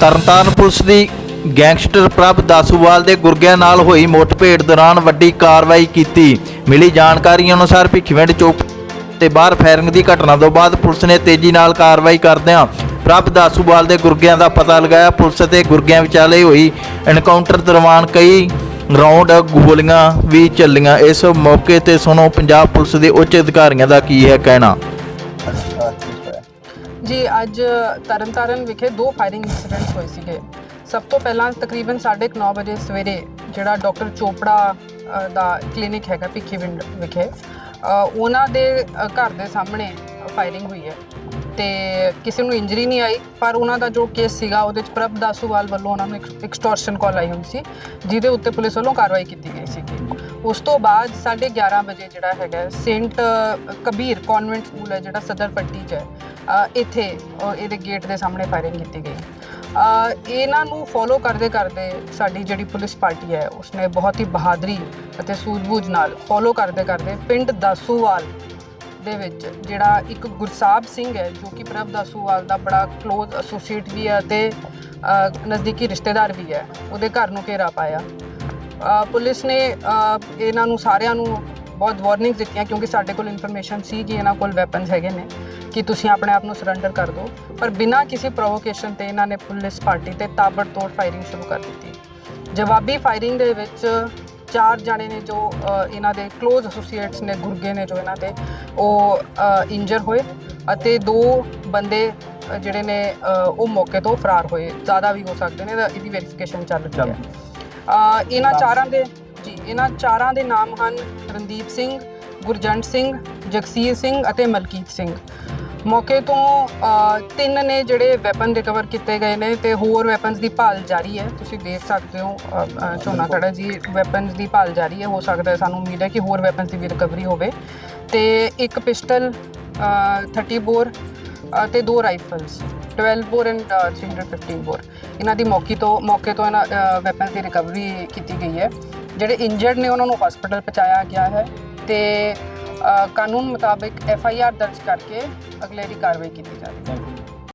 Tarn Taran police ਦੀ gangster ਪ੍ਰਭ ਦਾਸੂਵਾਲ ਦੇ ਗੁਰਗਿਆਂ ਨਾਲ ਹੋਈ ਮੁੱਠਭੇੜ ਦੌਰਾਨ ਵੱਡੀ ਕਾਰਵਾਈ ਕੀਤੀ। ਮਿਲੀ ਜਾਣਕਾਰੀ ਅਨੁਸਾਰ ਭਿੱਖੀਵਿੰਡ ਚੌਕ ਤੇ ਬਾਹਰ ਫਾਇਰਿੰਗ ਦੀ ਘਟਨਾ ਤੋਂ ਬਾਅਦ ਪੁਲਿਸ ਨੇ ਤੇਜ਼ੀ ਨਾਲ ਕਾਰਵਾਈ ਕਰਦਿਆਂ ਪ੍ਰਭ ਦਾਸੂਵਾਲ ਦੇ ਗੁਰਗਿਆਂ ਦਾ ਪਤਾ ਲਗਾਇਆ। ਪੁਲਿਸ ਤੇ ਗੁਰਗਿਆਂ ਵਿਚਾਲੇ ਹੋਈ ਐਨਕਾਊਂਟਰ ਦੌਰਾਨ ਕਈ ਰਾਉਂਡ ਗੋਲੀਆਂ ਵੀ ਚੱਲੀਆਂ। ਇਸ ਮੌਕੇ ਤੇ ਸੁਣੋ, ਪੰਜਾਬ ਪੁਲਿਸ ਦੇ ਉੱਚ ਅਧਿਕਾਰੀਆਂ ਦਾ ਕੀ ਹੈ ਕਹਿਣਾ। ਜੀ, ਅੱਜ ਤਰਨਤਾਰਨ ਵਿਖੇ ਦੋ ਫਾਇਰਿੰਗ ਇਨਸੀਡੈਂਟਸ ਹੋਏ ਸੀਗੇ। ਸਭ ਤੋਂ ਪਹਿਲਾਂ ਤਕਰੀਬਨ 9:30 ਵਜੇ ਸਵੇਰੇ ਜਿਹੜਾ ਡਾਕਟਰ ਚੋਪੜਾ ਦਾ ਕਲੀਨਿਕ ਹੈਗਾ ਭਿੱਖੀਵਿੰਡ ਵਿਖੇ ਉਹਨਾਂ ਦੇ ਘਰ ਦੇ ਸਾਹਮਣੇ ਫਾਇਰਿੰਗ ਹੋਈ ਹੈ। ਤੇ ਕਿਸੇ ਨੂੰ ਇੰਜਰੀ ਨਹੀਂ ਆਈ, ਪਰ ਉਹਨਾਂ ਦਾ ਜੋ ਕੇਸ ਸੀਗਾ, ਉਹਦੇ ਵਿੱਚ ਪ੍ਰਭ ਦਾਸੂਵਾਲ ਵੱਲੋਂ ਉਹਨਾਂ ਨੂੰ ਐਕਸਟੋਰਸ਼ਨ ਕਾਲ ਆਈ ਹੋਈ ਸੀ, ਜਿਹਦੇ ਉੱਤੇ ਪੁਲਿਸ ਵੱਲੋਂ ਕਾਰਵਾਈ ਕੀਤੀ ਗਈ ਸੀਗੀ। ਉਸ ਤੋਂ ਬਾਅਦ 11:30 ਵਜੇ ਜਿਹੜਾ ਹੈਗਾ, ਸੇਂਟ ਕਬੀਰ ਕਨਵੈਂਟ ਸਕੂਲ ਹੈ ਜਿਹੜਾ ਸਦਰ ਪੱਟੀ 'ਚ ਹੈ ਅ, ਇੱਥੇ ਅ, ਇਹਦੇ ਗੇਟ ਦੇ ਸਾਹਮਣੇ ਫਾਇਰਿੰਗ ਕੀਤੀ ਗਈ। ਅ, ਇਹਨਾਂ ਨੂੰ ਫੋਲੋ ਕਰਦੇ ਕਰਦੇ ਸਾਡੀ ਜਿਹੜੀ ਪੁਲਿਸ ਪਾਰਟੀ ਹੈ ਉਸਨੇ ਬਹੁਤ ਹੀ ਬਹਾਦਰੀ ਅਤੇ ਸੂਝ-ਬੂਝ ਨਾਲ ਫੋਲੋ ਕਰਦੇ ਕਰਦੇ ਪਿੰਡ ਦਾਸੂਵਾਲ ਦੇ ਵਿੱਚ ਜਿਹੜਾ ਇੱਕ ਗੁਰਸਾਹਿਬ ਸਿੰਘ ਹੈ ਜੋ ਕਿ ਪ੍ਰਭ ਦਾਸੂਵਾਲ ਦਾ ਬੜਾ ক্লোਜ਼ ਐਸੋਸੀਏਟ ਵੀ ਹੈ ਅਤੇ ਅ, ਨਜ਼ਦੀਕੀ ਰਿਸ਼ਤੇਦਾਰ ਵੀ ਹੈ ਉਹਦੇ ਘਰ ਨੂੰ ਘੇਰਾ ਪਾਇਆ। ਅ, ਪੁਲਿਸ ਨੇ ਅ, ਇਹਨਾਂ ਨੂੰ ਸਾਰਿਆਂ ਨੂੰ ਬਹੁਤ ਵਾਰਨਿੰਗਸ ਦਿੱਤੀਆਂ ਕਿਉਂਕਿ ਸਾਡੇ ਕੋਲ ਇਨਫੋਰਮੇਸ਼ਨ ਸੀ ਕਿ ਇਹਨਾਂ ਕੋਲ ਵੈਪਨਸ ਹੈਗੇ ਨੇ ਕਿ ਤੁਸੀਂ ਆਪਣੇ ਆਪ ਨੂੰ ਸਰੈਂਡਰ ਕਰ ਦਿਓ। ਪਰ ਬਿਨਾਂ ਕਿਸੇ ਪ੍ਰੋਵੋਕੇਸ਼ਨ ਤੇ ਇਹਨਾਂ ਨੇ ਪੁਲਿਸ ਪਾਰਟੀ ਤੇ ਤਾਬੜਤੋੜ ਫਾਇਰਿੰਗ ਸ਼ੁਰੂ ਕਰ ਦਿੱਤੀ। ਜਵਾਬੀ ਫਾਇਰਿੰਗ ਦੇ ਵਿੱਚ ਚਾਰ ਜਾਣੇ ਨੇ ਜੋ ਇਹਨਾਂ ਦੇ ক্লোਜ਼ ਐਸੋਸੀਏਟਸ ਨੇ ਗੁਰਗੇ ਨੇ ਜੋ ਇਹਨਾਂ ਦੇ ਉਹ ਇੰਜਰ ਹੋਏ ਅਤੇ ਦੋ ਬੰਦੇ ਜਿਹੜੇ ਨੇ ਉਹ ਮੌਕੇ ਤੋਂ ਫਰਾਰ ਹੋਏ। ਜ਼ਿਆਦਾ ਵੀ ਹੋ ਸਕਦੇ ਨੇ ਇਹਦੀ ਵੈਰੀਫਿਕੇਸ਼ਨ ਚੱਲ ਰਹੀ ਹੈ। ਇਹਨਾਂ ਚਾਰਾਂ ਦੇ ਜੀ। ਇਹਨਾਂ ਚਾਰਾਂ ਦੇ ਨਾਮ ਹਨ ਰਣਦੀਪ ਸਿੰਘ ਗੁਰਜੰਟ ਸਿੰਘ ਜਗਸੀਰ ਸਿੰਘ ਅਤੇ ਮਲਕੀਤ ਸਿੰਘ। ਮੌਕੇ ਤੋਂ ਅ, ਤਿੰਨ ਨੇ ਜਿਹੜੇ ਵੈਪਨ ਰਿਕਵਰ ਕੀਤੇ ਗਏ ਨੇ ਤੇ ਹੋਰ ਵੈਪਨਸ ਦੀ ਭਾਲ ਜਾਰੀ ਹੈ। ਤੁਸੀਂ ਦੇਖ ਸਕਦੇ ਹੋ ਅ, ਅ, ਝੋਨਾ ਖੜਾ ਜੀ ਵੈਪਨਸ ਦੀ ਭਾਲ ਜਾਰੀ ਹੈ। ਹੋ ਸਕਦਾ ਹੈ ਸਾਨੂੰ ਉਮੀਦ ਹੈ ਕਿ ਹੋਰ ਵੈਪਨਸ ਦੀ ਵੀ ਰਿਕਵਰੀ ਹੋਵੇ। ਤੇ ਇੱਕ ਪਿਸਟਲ 30 ਬੋਰ ਅ, ਤੇ ਦੋ ਰਾਈਫਲਸ 12 ਬੋਰ ਐਂਡ 315 ਬੋਰ ਇਹਨਾਂ ਦੀ ਮੌਕੇ ਤੋਂ ਮੌਕੇ ਤੋਂ ਇਹਨਾਂ ਵੈਪਨਸ ਦੀ ਰਿਕਵਰੀ ਕੀਤੀ ਗਈ ਹੈ। ਜਿਹੜੇ ਇੰਜਰਡ ਨੇ ਉਹਨਾਂ ਨੂੰ ਹਸਪੀਟਲ ਪਹੁੰਚਾਇਆ ਗਿਆ ਹੈ ਤੇ ਕਾਨੂੰਨ ਮੁਤਾਬਿਕ ਐਫ ਆਈ ਆਰ ਦਰਜ ਕਰਕੇ ਅਗਲੇਰੀ ਕਾਰਵਾਈ ਕੀਤੀ ਜਾ ਰਹੀ ਹੈ।